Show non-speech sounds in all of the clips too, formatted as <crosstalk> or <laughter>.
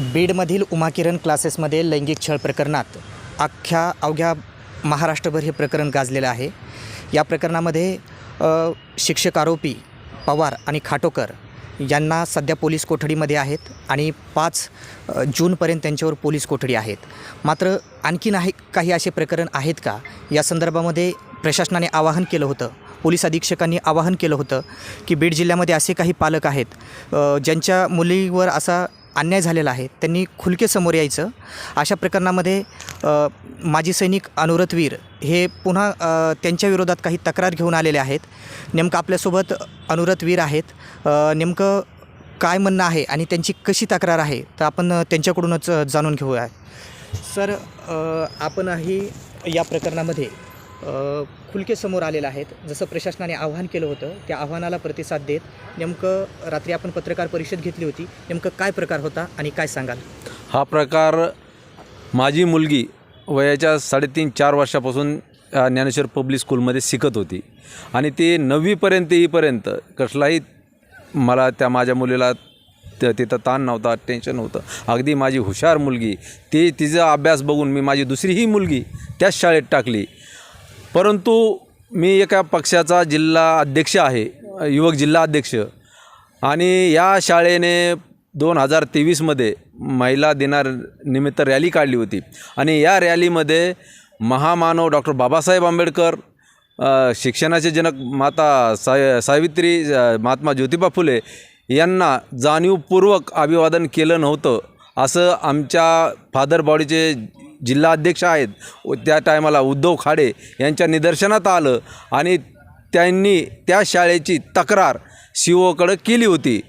बीडमधील उमाकिरण क्लासेसमध्ये लैंगिक छळ प्रकरणात अख्ख्या अवघ्या महाराष्ट्रभर हे प्रकरण गाजलेलं आहे. या प्रकरणामध्ये शिक्षक आरोपी पवार आणि खाटोकर यांना सध्या पोलीस कोठडीमध्ये आहेत आणि पाच जूनपर्यंत त्यांच्यावर पोलीस कोठडी आहेत. मात्र आणखीन आहे काही असे प्रकरण आहेत का? या संदर्भामध्ये प्रशासनाने आवाहन केलं होतं पोलीस अधीक्षकांनी आवाहन केलं होतं की बीड जिल्ह्यामध्ये असे काही पालक आहेत ज्यांच्या मुलीवर असा अन्याय झालेला आहे. त्यांनी खुलके समोर यायचं. अशा प्रकरणामध्ये माजी सैनिक अनुरतवीर हे पुन्हा त्यांच्या विरोधात काही तक्रार घेऊन आलेले आहेत. नेमकं आपल्यासोबत अनुरथ वीर आहेत. नेमकं काय म्हणणं आहे आणि त्यांची कशी तक्रार आहे तर आपण त्यांच्याकडूनच जाणून घेऊया. सर आपणही या प्रकरणामध्ये. खुलकेसमोर खुलके समोर आलेलं आहेत. जसं प्रशासनाने आव्हान केलं होतं त्या आव्हानाला प्रतिसाद देत नेमकं रात्री आपण पत्रकार परिषद घेतली होती. नेमकं काय प्रकार होता आणि काय सांगाल? हा प्रकार माझी मुलगी वयाच्या साडेतीन चार वर्षापासून ज्ञानेश्वर पब्लिक स्कूलमध्ये शिकत होती. आणि ती नववीपर्यंत येईपर्यंत कसलाही मला त्या माझ्या मुलीला त- तिथं ताण नव्हता टेन्शन नव्हतं. अगदी माझी हुशार मुलगी ती तिचा अभ्यास बघून मी माझी दुसरीही मुलगी त्याच शाळेत टाकली. परंतु मी एका पक्षाचा जिल्हा अध्यक्ष आहे युवक जिल्हा अध्यक्ष. आणि या शाळेने दोन हजार तेवीसमध्ये महिला दिनानिमित्त रॅली काढली होती. आणि या रॅलीमध्ये महामानव डॉक्टर बाबासाहेब आंबेडकर शिक्षणाचे जनक माता साय सावित्री महात्मा ज्योतिबा फुले यांना जाणीवपूर्वक अभिवादन केलं नव्हतं. असं आमच्या फादर बॉडीचे जिल्हा अध्यक्ष आहेत. व त्या टायमाला उद्धव खाडे यांच्या निदर्शनात आलं आणि त्यांनी त्या शाळेची तक्रार सी ओकडं केली होती.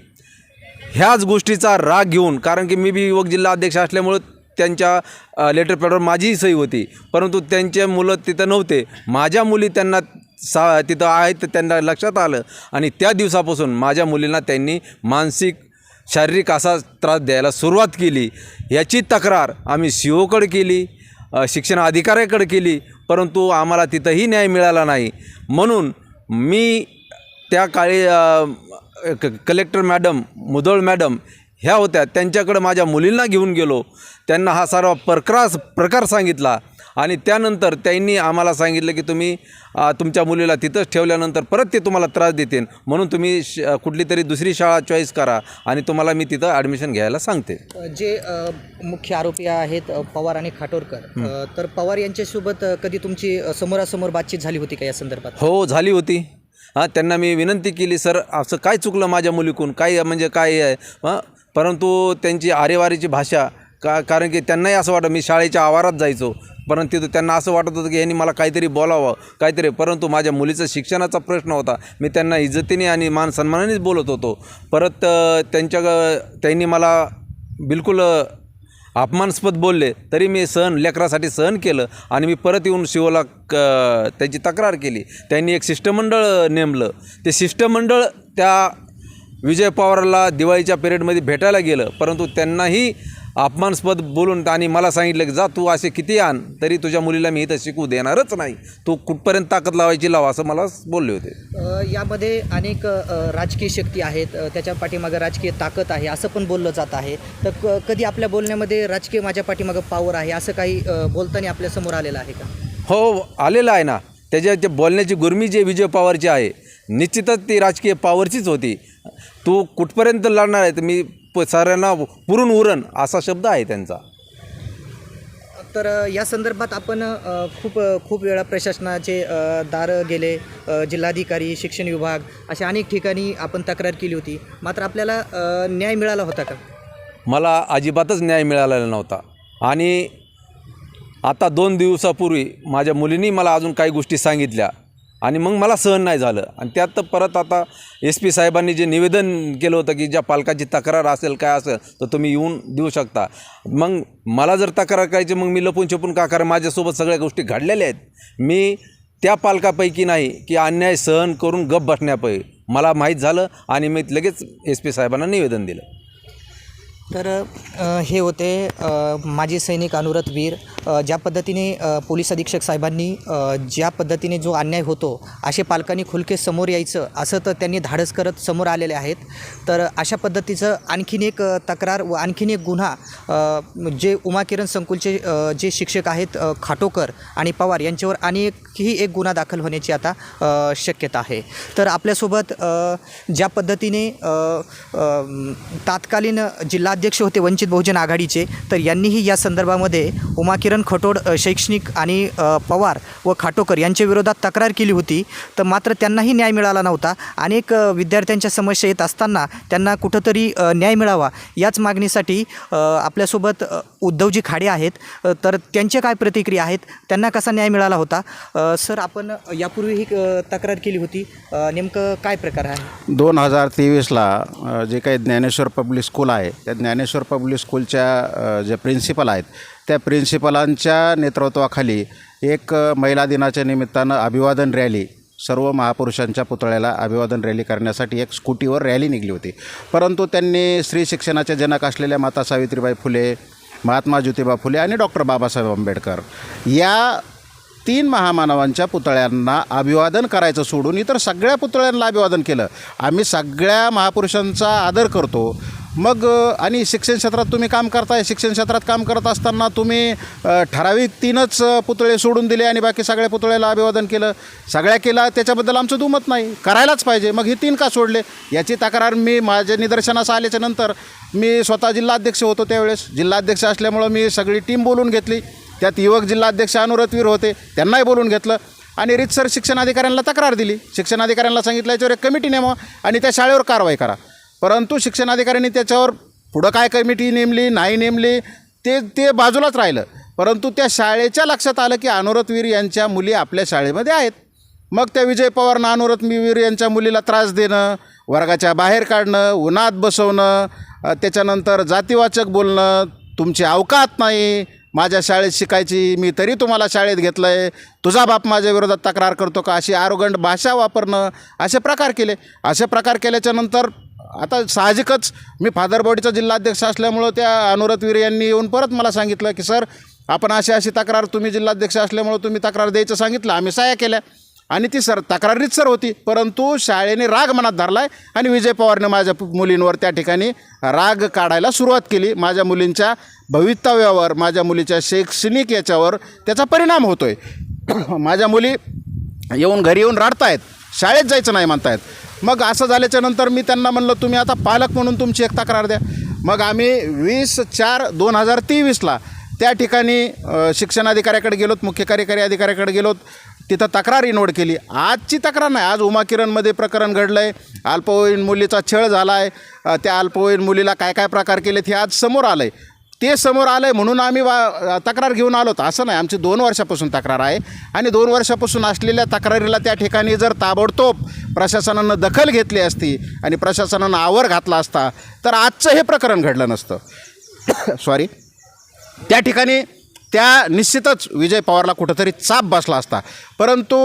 ह्याच गोष्टीचा राग घेऊन कारण की मी बी युवक जिल्हा अध्यक्ष असल्यामुळं त्यांच्या लेटर पॅडवर माझीही सही होती. परंतु त्यांचे मुलं तिथं नव्हते. माझ्या मुली त्यांना सा तिथं आहेत तर त्यांना लक्षात आलं. आणि त्या दिवसापासून माझ्या मुलींना त्यांनी मानसिक शारीरिक असा त्रास द्यायला सुरुवात केली. याची तक्रार आम्ही सी ओकडे केली शिक्षण अधिकाऱ्याकडे केली परंतु आम्हाला तिथंही न्याय मिळाला नाही. म्हणून मी त्या काळी क कलेक्टर मॅडम मुदळ मॅडम ह्या होत्या. त्यांच्याकडं माझ्या मुलींना घेऊन गेलो. त्यांना हा सर्व प्रकार प्रकार सांगितला. आणि त्यानंतर त्यांनी आम्हाला सांगितलं की तुम्ही तुमच्या मुलीला तिथंच ठेवल्यानंतर परत ते तुम्हाला त्रास देतील. म्हणून तुम्ही श कुठली तरी दुसरी शाळा चॉईस करा आणि तुम्हाला मी तिथं ॲडमिशन घ्यायला सांगते. जे मुख्य आरोपी आहेत पवार आणि खाटोरकर तर पवार यांच्यासोबत कधी तुमची समोरासमोर बातचीत झाली होती का या संदर्भात? हो झाली होती. हां त्यांना मी विनंती केली सर असं काय चुकलं माझ्या मुलीकून काय म्हणजे काय आहे? हां परंतु त्यांची आरेवारीची भाषा का कारण की त्यांनाही असं वाटतं मी शाळेच्या आवारात जायचो. परंतु तिथं त्यांना असं वाटत होतं की यांनी मला काहीतरी बोलावं काहीतरी. परंतु माझ्या मुलीचा शिक्षणाचा प्रश्न होता. मी त्यांना इज्जतीने आणि मान सन्मानानेच बोलत होतो. परत त्यांच्या त्यांनी मला बिलकुल अपमानास्पद बोलले. तरी मी सहन लेकरासाठी सहन केलं आणि मी परत येऊन शिवला क त्याची तक्रार केली. त्यांनी एक शिष्टमंडळ नेमलं. ते शिष्टमंडळ त्या विजय पवारला दिवाळीच्या पिरियडमध्ये भेटायला गेलं. परंतु त्यांनाही अपमानस्पद बोलून आणि मला सांगितलं की जा तू असे किती आण तरी तुझ्या मुलीला मी इथं शिकू देणारच नाही. तू कुठपर्यंत ताकद लावायची लावा असं मला बोलले होते. यामध्ये अनेक राजकीय शक्ती आहेत. त्याच्या पाठीमागं राजकीय ताकद आहे असं पण बोललं जात आहे. तर क कधी आपल्या बोलण्यामध्ये राजकीय माझ्या पाठीमागं पावर आहे असं काही बोलताना आपल्यासमोर आलेलं आहे का? हो आलेलं आहे ना. त्याच्या ते बोलण्याची गुर्मी जे विजय पवारची आहे निश्चितच ती राजकीय पॉवरचीच होती. तू कुठपर्यंत लढणार आहे तर मी प साऱ्यांना पुरून उरण असा शब्द आहे त्यांचा. तर या संदर्भात आपण अ, खूप खूप वेळा प्रशासनाचे अ, दार गेले अ, जिल्हाधिकारी शिक्षण विभाग अशा अनेक ठिकाणी आपण तक्रार केली होती. मात्र आपल्याला अ, न्याय मिळाला होता का? मला अजिबातच न्याय मिळालेला नव्हता. आणि आता दोन दिवसापूर्वी माझ्या मुलींनी मला अजून काही गोष्टी सांगितल्या. आणि मग मला सहन नाही झालं. आणि त्यात परत आता एस पी साहेबांनी जे निवेदन केलं होतं की ज्या पालकाची तक्रार असेल काय असेल तर तुम्ही येऊन देऊ शकता. मग मला जर तक्रार करायची मग मी लपून छपून का कारण माझ्यासोबत सगळ्या गोष्टी घडलेल्या आहेत. मी त्या पालकापैकी नाही की अन्याय सहन करून गप बसण्यापै मला माहीत झालं आणि मी लगेच एस पी साहेबांना निवेदन दिलं. तर हे होते माझे माजी सैनिक अनुरथ वीर ज्या पद्धतीने पोलीस अधीक्षक साहेबांनी ज्या पद्धतीने जो अन्याय होतो असे पालकांनी खुलके समोर यायचं असं तर त्यांनी धाडस करत समोर आलेले आहेत. तर अशा पद्धतीचं आणखीन एक तक्रार व आणखीन एक गुन्हा जे उमा किरण संकुलचे जे शिक्षक आहेत खाटोकर आणि पवार यांच्यावर आणखी एक गुन्हा दाखल होण्याची आता शक्यता आहे. तर आपल्यासोबत ज्या पद्धतीने तात्कालीन जिल्हा अध्यक्ष होते वंचित बहुजन आघाडीचे तर यांनीही या संदर्भामध्ये उमाकिरण खटोड शैक्षणिक आणि पवार व खाटोकर यांच्या विरोधात तक्रार केली होती. तर मात्र त्यांनाही न्याय मिळाला नव्हता. अनेक विद्यार्थ्यांच्या समस्या येत असताना त्यांना कुठंतरी न्याय मिळावा याच मागणीसाठी आपल्यासोबत उद्धवजी खाडे आहेत तर त्यांच्या काय प्रतिक्रिया आहेत त्यांना कसा न्याय मिळाला होता? सर आपण यापूर्वीही अ, तक्रार केली होती नेमकं काय प्रकार आहे? दोन हजार तेवीसला जे काही ज्ञानेश्वर पब्लिक स्कूल आहे त्या ज्ञानेश्वर पब्लिक स्कूलच्या ज्या जे प्रिन्सिपल आहेत त्या प्रिन्सिपलांच्या नेतृत्वाखाली एक महिला दिनाच्या निमित्तानं अभिवादन रॅली सर्व महापुरुषांच्या पुतळ्याला अभिवादन रॅली करण्यासाठी एक स्कूटीवर रॅली निघली होती. परंतु त्यांनी स्त्री शिक्षणाचे जनक असलेल्या माता सावित्रीबाई फुले महात्मा ज्योतिबा फुले आणि डॉक्टर बाबासाहेब आंबेडकर या तीन महामानवांच्या पुतळ्यांना अभिवादन करायचं सोडून इतर सगळ्या पुतळ्यांना अभिवादन केलं. आम्ही सगळ्या महापुरुषांचा आदर करतो. मग आणि शिक्षण क्षेत्रात तुम्ही काम करताय शिक्षण क्षेत्रात काम करत असताना तुम्ही ठराविक तीनच पुतळे सोडून दिले आणि बाकी सगळ्या पुतळ्याला अभिवादन केलं. सगळ्या केला त्याच्याबद्दल आमचं दुमत नाही. करायलाच पाहिजे. मग हे तीन का सोडले? याची तक्रार मी माझ्या निदर्शनास आल्याच्यानंतर मी स्वतः जिल्हाध्यक्ष होतो त्यावेळेस. जिल्हाध्यक्ष असल्यामुळं मी सगळी टीम बोलून घेतली. त्यात युवक जिल्हाध्यक्ष अनुरतवीर होते. त्यांनाही बोलून घेतलं. आणि रितसर शिक्षणाधिकाऱ्यांना तक्रार दिली. शिक्षणाधिकाऱ्यांना सांगितलं याच्यावर एक कमिटी नेमा आणि त्या शाळेवर कारवाई करा. परंतु शिक्षणाधिकाऱ्यांनी त्याच्यावर पुढं काय कमिटी नेमली नाही नेमली ते ते बाजूलाच राहिलं. परंतु त्या शाळेच्या लक्षात आलं की अनुरतवीर यांच्या मुली आपल्या शाळेमध्ये आहेत. मग त्या विजय पवारनं अनुरतवीर यांच्या मुलीला त्रास देणं वर्गाच्या बाहेर काढणं उन्हात बसवणं त्याच्यानंतर जातीवाचक बोलणं तुमची अवकात नाही माझ्या शाळेत शिकायची मी तरी तुम्हाला शाळेत घेतलं आहे तुझा बाप माझ्या विरोधात तक्रार करतो का अशी आरोगंड भाषा वापरणं असे प्रकार केले. असे प्रकार केल्याच्यानंतर आता साहजिकच मी फादर बॉडीचा जिल्हाध्यक्ष असल्यामुळं त्या अनुरतवीर यांनी येऊन परत मला सांगितलं की सर आपण अशी अशी तक्रार तुम्ही जिल्हाध्यक्ष असल्यामुळं तुम्ही तक्रार द्यायचं सांगितलं आम्ही सह्या केल्या. आणि ती सर तक्रारीच सर होती परंतु शाळेने राग मनात धरला आहे आणि विजय पवारने माझ्या मुलींवर त्या ठिकाणी राग काढायला सुरुवात केली. माझ्या मुलींच्या भवितव्यावर माझ्या मुलीच्या शैक्षणिक याच्यावर त्याचा परिणाम होतो आहे <clears throat> माझ्या मुली येऊन घरी येऊन रडतायत शाळेत जायचं नाही म्हणतायत. मग असं झाल्याच्यानंतर मी त्यांना म्हणलं तुम्ही आता पालक म्हणून तुमची एक तक्रार द्या. मग आम्ही वीस चार दोन हजार तेवीसला त्या ठिकाणी अ, शिक्षणाधिकाऱ्याकडे गेलोत मुख्य कार्यकारी अधिकाऱ्याकडे गेलोत. तिथं तक्रार इनवड केली. आजची तक्रार नाही. आज उमा किरणमध्ये प्रकरण घडलं आहे अल्पवयीन मुलीचा छळ झाला आहे त्या अल्पवयीन मुलीला काय काय प्रकार केलेत हे आज समोर आलं आहे ते समोर आलं आहे म्हणून आम्ही वा तक्रार घेऊन आलो होतो. असं नाही आमची दोन वर्षापासून तक्रार आहे. आणि दोन वर्षापासून असलेल्या तक्रारीला त्या ठिकाणी जर ताबडतोब प्रशासनानं दखल घेतली असती आणि प्रशासनानं आवर घातला असता तर आजचं हे प्रकरण घडलं नसतं. <coughs> सॉरी त्या ठिकाणी त्या निश्चितच विजय पवारला कुठंतरी चाप बसला असता. परंतु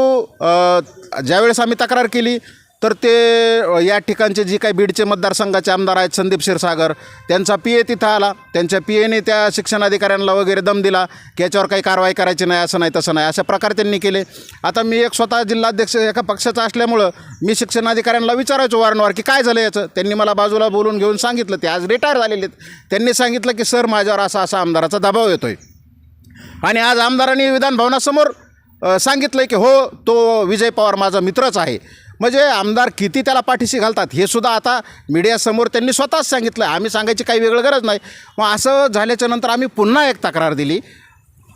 ज्यावेळेस आम्ही तक्रार केली तर ते या ठिकाणचे जी काही बीडचे मतदारसंघाचे आमदार आहेत संदीप क्षीरसागर त्यांचा पी ए तिथं आला. त्यांच्या पी एने त्या शिक्षणाधिकाऱ्यांना वगैरे दम दिला की याच्यावर काही कारवाई करायची नाही असं नाही तसं नाही अशा प्रकारे त्यांनी केले. आता मी एक स्वतः जिल्हाध्यक्ष एका पक्षाचा असल्यामुळं मी शिक्षणाधिकाऱ्यांना विचारायचो वारंवार की काय झालं याचं? त्यांनी मला बाजूला बोलून घेऊन सांगितलं. ते आज रिटायर झालेले आहेत. त्यांनी सांगितलं की सर माझ्यावर असा असा आमदाराचा दबाव येतो आहे आणि आज आमदारांनी विधान भवनासमोर सांगितलं की हो तो विजय पवार माझा मित्रच आहे. म्हणजे आमदार किती त्याला पाठीशी घालतात हे सुद्धा आता मीडियासमोर त्यांनी स्वतःच सांगितलं. आम्ही सांगायची काही वेगळं गरज नाही. मग असं झाल्याच्यानंतर आम्ही पुन्हा एक तक्रार दिली.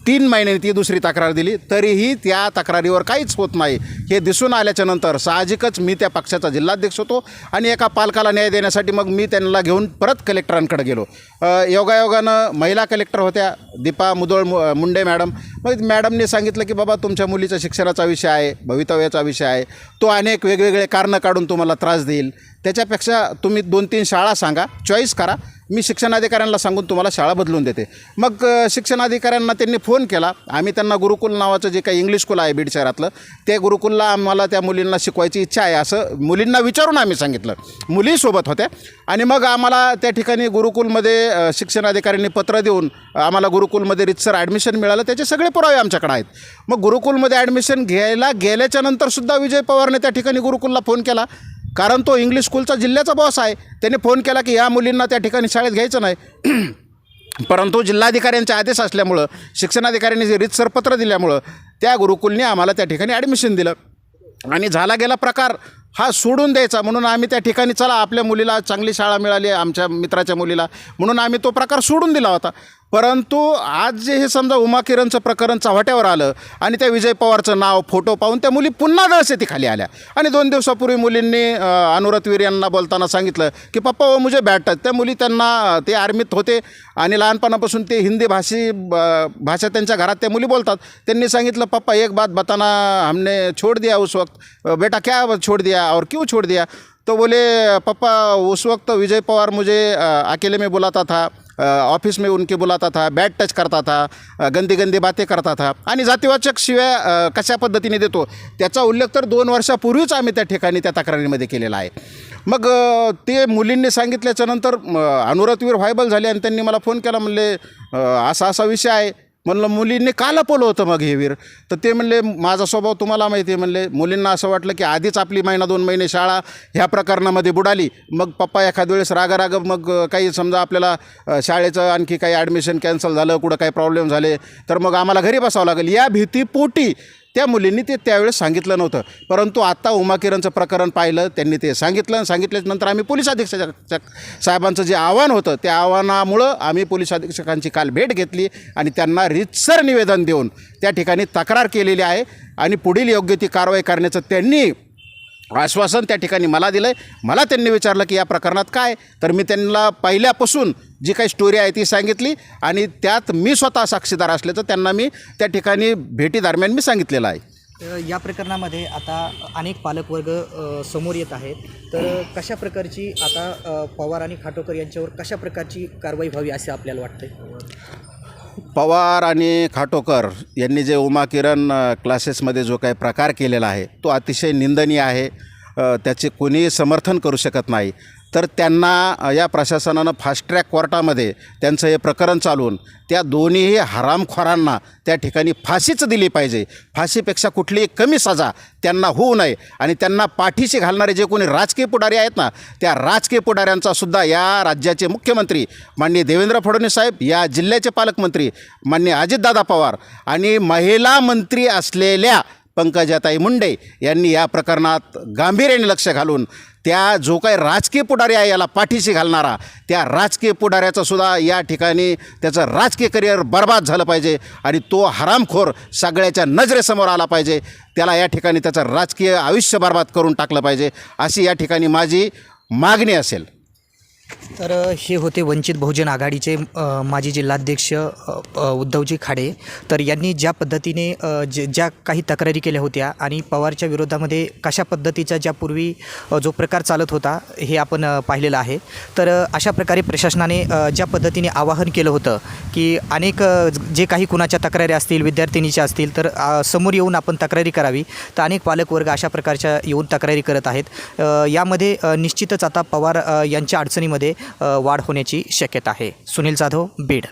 तीन महिन्यांनी ती दुसरी तक्रार दिली तरीही त्या तक्रारीवर काहीच होत नाही. हे दिसून आल्याच्यानंतर साहजिकच मी त्या पक्षाचा जिल्हाध्यक्ष होतो आणि एका पालकाला न्याय देण्यासाठी मग मी त्यांना घेऊन परत कलेक्टरांकडे गेलो. योगायोगानं महिला कलेक्टर होत्या दीपा मुदोळ मु मुंडे मॅडम. मग मॅडमने सांगितलं की बाबा तुमच्या मुलीचा शिक्षणाचा विषय आहे भवितव्याचा विषय आहे. तो अनेक वेगवेगळे कारणं काढून तुम्हाला त्रास देईल. त्याच्यापेक्षा तुम्ही दोन तीन शाळा सांगा चॉईस करा. मी शिक्षणाधिकाऱ्यांना सांगून तुम्हाला शाळा बदलून देते. मग शिक्षणाधिकाऱ्यांना त्यांनी फोन केला. आम्ही त्यांना गुरुकुल नावाचं जे काही इंग्लिश स्कूल आहे बीड शहरातलं ते गुरुकुलला आम्हाला त्या मुलींना शिकवायची इच्छा आहे असं मुलींना विचारून आम्ही सांगितलं. मुलीसोबत होत्या. आणि मग आम्हाला त्या ठिकाणी गुरुकुलमध्ये शिक्षणाधिकाऱ्यांनी पत्र देऊन आम्हाला गुरुकुलमध्ये रितसर ॲडमिशन मिळालं. त्याचे सगळे पुरावे आमच्याकडे आहेत. मग गुरुकुलमध्ये ॲडमिशन घ्यायला गेल्याच्यानंतरसुद्धा विजय पवारने त्या ठिकाणी गुरुकुलला फोन केला. कारण तो इंग्लिश स्कूलचा जिल्ह्याचा बॉस आहे. त्याने फोन केला की या मुलींना त्या ठिकाणी शाळेत घ्यायचं नाही. <clears throat> परंतु जिल्हाधिकाऱ्यांचे आदेश असल्यामुळं शिक्षणाधिकाऱ्यांनी जे रितसर पत्र दिल्यामुळं त्या गुरुकुलने आम्हाला त्या ठिकाणी ॲडमिशन दिलं. आणि झाला गेला प्रकार हा सोडून द्यायचा. म्हणून आम्ही त्या ठिकाणी चला आपल्या मुलीला चांगली शाळा मिळाली आमच्या मित्राच्या मुलीला. म्हणून आम्ही तो प्रकार सोडून दिला होता. परंतु आज जे हे समजा उमा किरणचं प्रकरण चव्हाट्यावर आलं आणि त्या विजय पवारचं नाव फोटो पाहून त्या मुली पुन्हा दळशेतीखाली आल्या. आणि दोन दिवसापूर्वी मुलींनी अनुरतवीर यांना बोलताना सांगितलं की पप्पा व मुझे बॅट त्या मुली त्यांना ते आर्मीत होते आणि लहानपणापासून ते हिंदी भाषी ब- भाषा त्यांच्या घरात त्या मुली बोलतात. त्यांनी सांगितलं पप्पा एक बात बताना हमने छोड़ दिया उस वक्त. बेटा क्या छोड़ दिया और क्यों छोड़ दिया? तो बोले पप्पा उस वक्त विजय पवार मुझे अकेले में बुलाता था ऑफिस में उनके बुलाता था बैड टच करता था गंदी गंदी बातें करता था। आणि जातीवाचक शिव्या कशा पद्धतीने देतो त्याचा उल्लेख तर दोन वर्षापूर्वीच आम्ही त्या ठिकाणी त्या तक्रारीमध्ये केलेला आहे. मग ते मुलींनी सांगितल्याच्या नंतर व्हायबल झाले आणि त्यांनी मला फोन केला म्हणले असा असा विषय आहे म्हणलं मुलींनी का लपवलं होतं मग हे वीर. तर ते म्हणले माझा स्वभाव तुम्हाला माहिती आहे. म्हणले मुलींना असं वाटलं की आधीच आपली महिना दोन महिने शाळा ह्या प्रकरणामध्ये बुडाली. मग पप्पा एखाद वेळेस राग मग काही समजा आपल्याला शाळेचं आणखी काही ॲडमिशन कॅन्सल झालं कुठं काही प्रॉब्लेम झाले तर मग आम्हाला घरी बसावं लागेल. या भीतीपोटी त्या मुलींनी ते त्यावेळेस सांगितलं नव्हतं. परंतु आत्ता उमा किरणचं प्रकरण पाहिलं त्यांनी ते सांगितलं आणि सांगितल्यानंतर आम्ही पोलीस अधीक्षक साहेबांचं जे आव्हान होतं त्या आव्हानामुळं आम्ही पोलीस अधीक्षकांची काल भेट घेतली आणि त्यांना रितसर निवेदन देऊन त्या ठिकाणी तक्रार केलेली आहे आणि पुढील योग्य ती कारवाई करण्याचं त्यांनी आश्वासन त्या ठिकाणी मला दिलं आहे मला त्यांनी विचारलं की या प्रकरणात काय? तर मी त्यांना पहिल्यापासून जी काही स्टोरी आहे ती सांगितली आणि त्यात मी स्वतः साक्षीदार असल्याचं त्यांना मी त्या ठिकाणी भेटीदरम्यान मी सांगितलेलं आहे. या प्रकरणामध्ये आता अनेक पालकवर्ग समोर येत आहेत. तर कशा प्रकारची आता पवार आणि खाटोकर यांच्यावर कशा प्रकारची कारवाई व्हावी असे आपल्याला वाटते पवार आणि खाटोकर यांनी जे उमा किरण क्लासेसमध्ये जो काही प्रकार केलेला आहे तो अतिशय निंदनीय आहे. त्याचे कोणीही समर्थन करू शकत नाही. तर त्यांना या प्रशासनानं फास्ट ट्रॅक कोर्टामध्ये त्यांचं हे प्रकरण चालवून त्या दोन्हीही हरामखोरांना त्या ठिकाणी फाशीच दिली पाहिजे. फाशीपेक्षा कुठलीही कमी सजा त्यांना होऊ नये. आणि त्यांना पाठीशी घालणारे जे कोणी राजकीय पुढारी आहेत ना त्या राजकीय पुढाऱ्यांचा सुद्धा या राज्याचे मुख्यमंत्री माननीय देवेंद्र फडणवीस साहेब या जिल्ह्याचे पालकमंत्री माननीय अजितदादा पवार आणि महिला मंत्री असलेल्या पंकजाताई मुंडे यांनी या प्रकरणात गांभीर्याने लक्ष घालून त्या जो काही राजकीय पुढारी आहे याला पाठीशी घालणारा त्या राजकीय पुढाऱ्याचा सुद्धा या ठिकाणी त्याचं राजकीय करिअर बर्बाद झालं पाहिजे आणि तो हरामखोर सगळ्याच्या नजरेसमोर आला पाहिजे. त्याला या ठिकाणी त्याचं राजकीय आयुष्य बर्बाद करून टाकलं पाहिजे. अशी या ठिकाणी माझी मागणी असेल. तर हे होते वंचित बहुजन आघाडीचे माजी जिल्हाध्यक्ष उद्धवजी खाडे. तर यांनी ज्या पद्धतीने जे ज्या काही तक्रारी केल्या होत्या आणि पवारच्या विरोधामध्ये कशा पद्धतीचा ज्यापूर्वी पूर्वी जो प्रकार चालत होता हे आपण पाहिलेलं आहे. तर अशा प्रकारे प्रशासनाने ज्या पद्धतीने आवाहन केलं होतं की अनेक जे काही कुणाच्या तक्रारी असतील विद्यार्थिनीच्या असतील तर समोर येऊन आपण तक्रारी करावी. तर अनेक पालकवर्ग अशा प्रकारच्या येऊन तक्रारी करत आहेत. यामध्ये निश्चितच आता पवार यांच्या अडचणीमध्ये वाढ होण्याची शक्यता आहे. सुनील जाधव बीड.